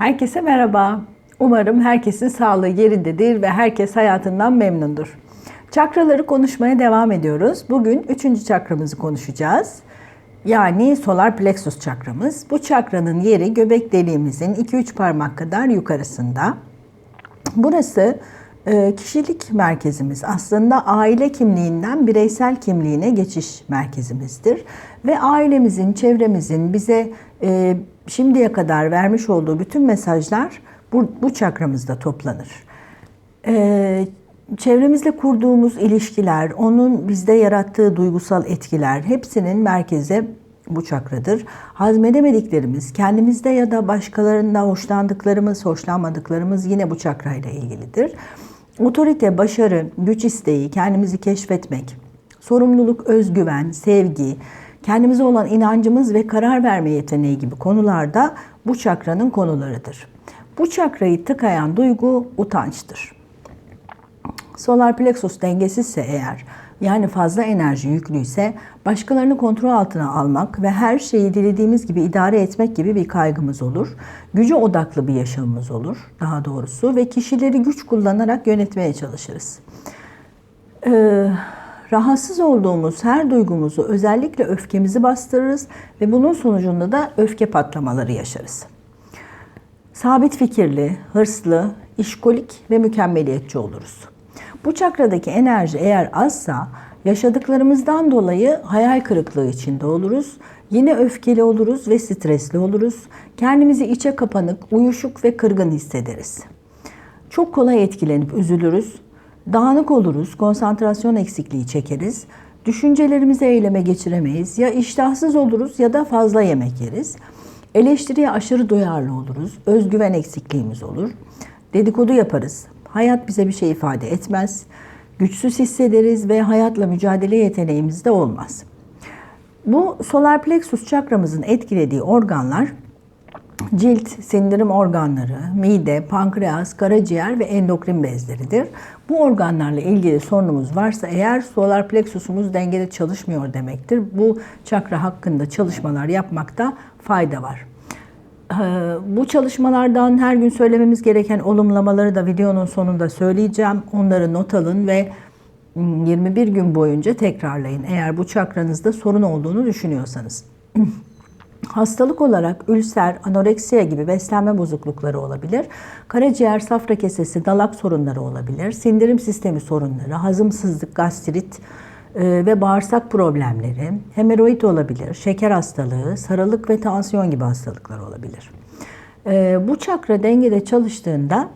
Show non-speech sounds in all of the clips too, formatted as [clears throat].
Herkese merhaba. Umarım herkesin sağlığı yerindedir ve herkes hayatından memnundur. Çakraları konuşmaya devam ediyoruz. Bugün üçüncü çakramızı konuşacağız. Yani solar plexus çakramız. Bu çakranın yeri göbek deliğimizin 2-3 parmak kadar yukarısında. Burası kişilik merkezimiz. Aslında aile kimliğinden bireysel kimliğine geçiş merkezimizdir. Ve ailemizin, çevremizin bize e, şimdiye kadar vermiş olduğu bütün mesajlar bu, bu çakramızda toplanır. E, çevremizle kurduğumuz ilişkiler, onun bizde yarattığı duygusal etkiler hepsinin merkeze bu çakradır. Hazmedemediklerimiz, kendimizde ya da başkalarında hoşlandıklarımız, hoşlanmadıklarımız yine bu çakrayla ilgilidir. Otorite, başarı, güç isteği, kendimizi keşfetmek, sorumluluk, özgüven, sevgi, kendimize olan inancımız ve karar verme yeteneği gibi konularda bu çakranın konularıdır. Bu çakrayı tıkayan duygu utançtır. Solar plexus dengesizse eğer yani fazla enerji yüklüyse başkalarını kontrol altına almak ve her şeyi dilediğimiz gibi idare etmek gibi bir kaygımız olur. Gücü odaklı bir yaşamımız olur daha doğrusu ve kişileri güç kullanarak yönetmeye çalışırız. Ee, rahatsız olduğumuz her duygumuzu özellikle öfkemizi bastırırız ve bunun sonucunda da öfke patlamaları yaşarız. Sabit fikirli, hırslı, işkolik ve mükemmeliyetçi oluruz. Bu çakradaki enerji eğer azsa yaşadıklarımızdan dolayı hayal kırıklığı içinde oluruz. Yine öfkeli oluruz ve stresli oluruz. Kendimizi içe kapanık, uyuşuk ve kırgın hissederiz. Çok kolay etkilenip üzülürüz. Dağınık oluruz, konsantrasyon eksikliği çekeriz. Düşüncelerimizi eyleme geçiremeyiz. Ya iştahsız oluruz ya da fazla yemek yeriz. Eleştiriye aşırı duyarlı oluruz. Özgüven eksikliğimiz olur. Dedikodu yaparız. Hayat bize bir şey ifade etmez. Güçsüz hissederiz ve hayatla mücadele yeteneğimiz de olmaz. Bu solar plexus çakramızın etkilediği organlar cilt, sindirim organları, mide, pankreas, karaciğer ve endokrin bezleridir. Bu organlarla ilgili sorunumuz varsa eğer solar plexusumuz dengede çalışmıyor demektir. Bu çakra hakkında çalışmalar yapmakta fayda var. Ee, bu çalışmalardan her gün söylememiz gereken olumlamaları da videonun sonunda söyleyeceğim. Onları not alın ve 21 ıı, gün boyunca tekrarlayın. Eğer bu çakranızda sorun olduğunu düşünüyorsanız. [clears throat] Hastalık olarak ülser, anoreksiya gibi beslenme bozuklukları olabilir. Karaciğer, safra kesesi, dalak sorunları olabilir. Sindirim sistemi sorunları, hazımsızlık, gastrit, ve bağırsak problemleri, hemoroid olabilir, şeker hastalığı, sarılık ve tansiyon gibi hastalıklar olabilir. E, bu çakra dengede çalıştığında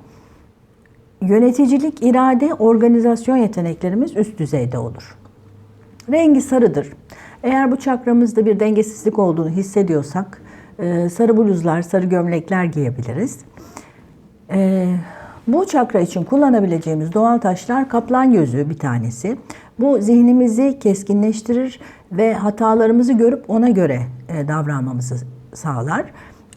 yöneticilik, irade, organizasyon yeteneklerimiz üst düzeyde olur. Rengi sarıdır. Eğer bu çakramızda bir dengesizlik olduğunu hissediyorsak e, sarı bluzlar, sarı gömlekler giyebiliriz. Bu çakra için kullanabileceğimiz doğal taşlar kaplan gözü bir tanesi. Bu zihnimizi keskinleştirir ve hatalarımızı görüp ona göre e, davranmamızı sağlar.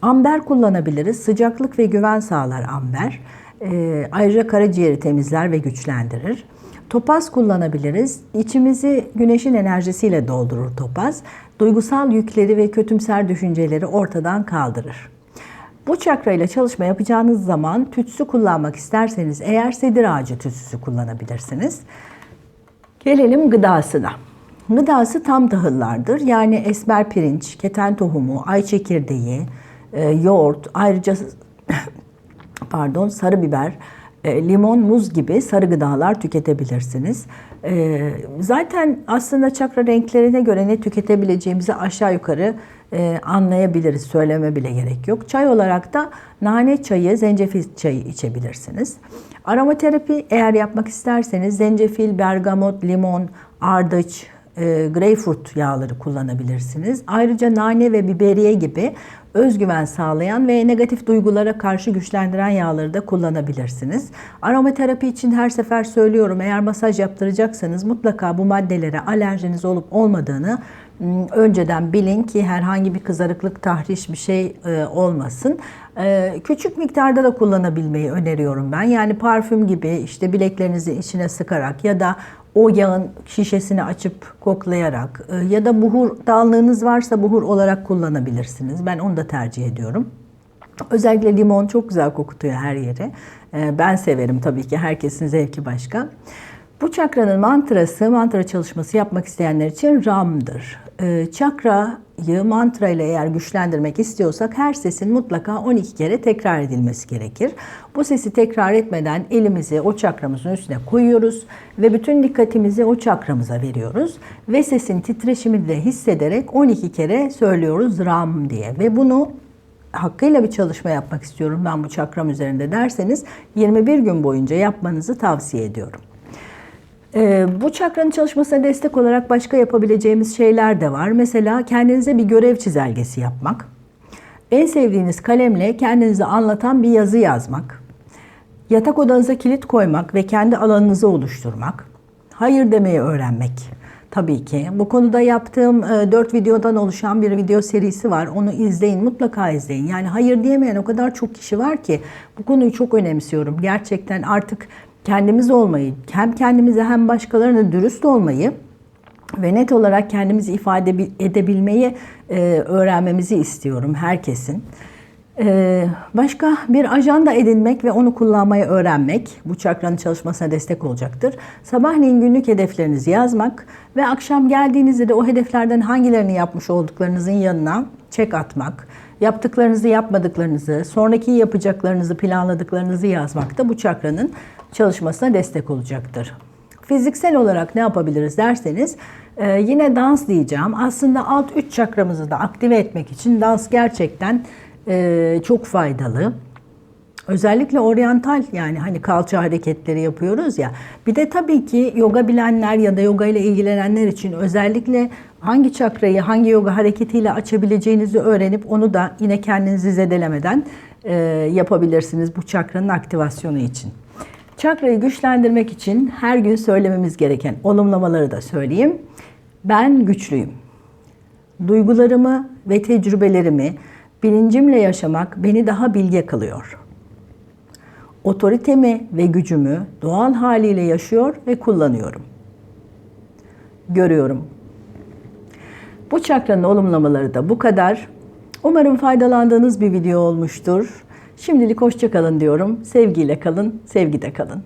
Amber kullanabiliriz. Sıcaklık ve güven sağlar amber. E, ayrıca karaciğeri temizler ve güçlendirir. Topaz kullanabiliriz. İçimizi güneşin enerjisiyle doldurur topaz. Duygusal yükleri ve kötümser düşünceleri ortadan kaldırır. Bu çakra ile çalışma yapacağınız zaman tütsü kullanmak isterseniz eğer sedir ağacı tütsüsü kullanabilirsiniz. Gelelim gıdasına. Gıdası tam tahıllardır. Yani esmer pirinç, keten tohumu, ay çekirdeği, e, yoğurt, ayrıca [coughs] pardon sarı biber, e, limon, muz gibi sarı gıdalar tüketebilirsiniz. E, zaten aslında çakra renklerine göre ne tüketebileceğimizi aşağı yukarı e, anlayabiliriz. Söyleme bile gerek yok. Çay olarak da nane çayı, zencefil çayı içebilirsiniz. Aromaterapi eğer yapmak isterseniz zencefil, bergamot, limon, ardıç, e, greyfurt yağları kullanabilirsiniz. Ayrıca nane ve biberiye gibi özgüven sağlayan ve negatif duygulara karşı güçlendiren yağları da kullanabilirsiniz. Aromaterapi için her sefer söylüyorum eğer masaj yaptıracaksanız mutlaka bu maddelere alerjiniz olup olmadığını önceden bilin ki herhangi bir kızarıklık, tahriş bir şey ıı, olmasın. Küçük miktarda da kullanabilmeyi öneriyorum ben. Yani parfüm gibi işte bileklerinizin içine sıkarak ya da o yağın şişesini açıp koklayarak e, ya da buhur dağınlığınız varsa buhur olarak kullanabilirsiniz. Ben onu da tercih ediyorum. Özellikle limon çok güzel kokutuyor her yeri. Ben severim tabii ki. Herkesin zevki başka. Bu çakranın mantrası, mantra çalışması yapmak isteyenler için Ram'dır. Ee, Çakrayı mantra ile eğer güçlendirmek istiyorsak her sesin mutlaka 12 kere tekrar edilmesi gerekir. Bu sesi tekrar etmeden elimizi o çakramızın üstüne koyuyoruz ve bütün dikkatimizi o çakramıza veriyoruz. Ve sesin titreşimini de hissederek 12 kere söylüyoruz Ram diye. Ve bunu hakkıyla bir çalışma yapmak istiyorum ben bu çakram üzerinde derseniz 21 gün boyunca yapmanızı tavsiye ediyorum. Ee, bu çakranın çalışmasına destek olarak başka yapabileceğimiz şeyler de var. Mesela kendinize bir görev çizelgesi yapmak. En sevdiğiniz kalemle kendinizi anlatan bir yazı yazmak. Yatak odanıza kilit koymak ve kendi alanınızı oluşturmak. Hayır demeyi öğrenmek. Tabii ki. Bu konuda yaptığım 4 videodan oluşan bir video serisi var. Onu izleyin, mutlaka izleyin. Yani hayır diyemeyen o kadar çok kişi var ki bu konuyu çok önemsiyorum. Gerçekten artık kendimiz olmayı, hem kendimize hem başkalarına dürüst olmayı ve net olarak kendimizi ifade edebilmeyi e, öğrenmemizi istiyorum herkesin. Ee, başka bir ajanda edinmek ve onu kullanmayı öğrenmek bu çakranın çalışmasına destek olacaktır. Sabahleyin günlük hedeflerinizi yazmak ve akşam geldiğinizde de o hedeflerden hangilerini yapmış olduklarınızın yanına çek atmak. Yaptıklarınızı, yapmadıklarınızı, sonraki yapacaklarınızı, planladıklarınızı yazmak da bu çakranın çalışmasına destek olacaktır. Fiziksel olarak ne yapabiliriz derseniz e, yine dans diyeceğim. Aslında alt üç çakramızı da aktive etmek için dans gerçekten e, çok faydalı. Özellikle oryantal yani hani kalça hareketleri yapıyoruz ya. Bir de tabii ki yoga bilenler ya da yoga ile ilgilenenler için özellikle hangi çakrayı hangi yoga hareketiyle açabileceğinizi öğrenip onu da yine kendinizi zedelemeden e, yapabilirsiniz bu çakranın aktivasyonu için. Çakrayı güçlendirmek için her gün söylememiz gereken olumlamaları da söyleyeyim. Ben güçlüyüm. Duygularımı ve tecrübelerimi bilincimle yaşamak beni daha bilge kılıyor. Otoritemi ve gücümü doğal haliyle yaşıyor ve kullanıyorum. Görüyorum. Bu çakranın olumlamaları da bu kadar. Umarım faydalandığınız bir video olmuştur. Şimdilik hoşça kalın diyorum. Sevgiyle kalın, sevgide kalın.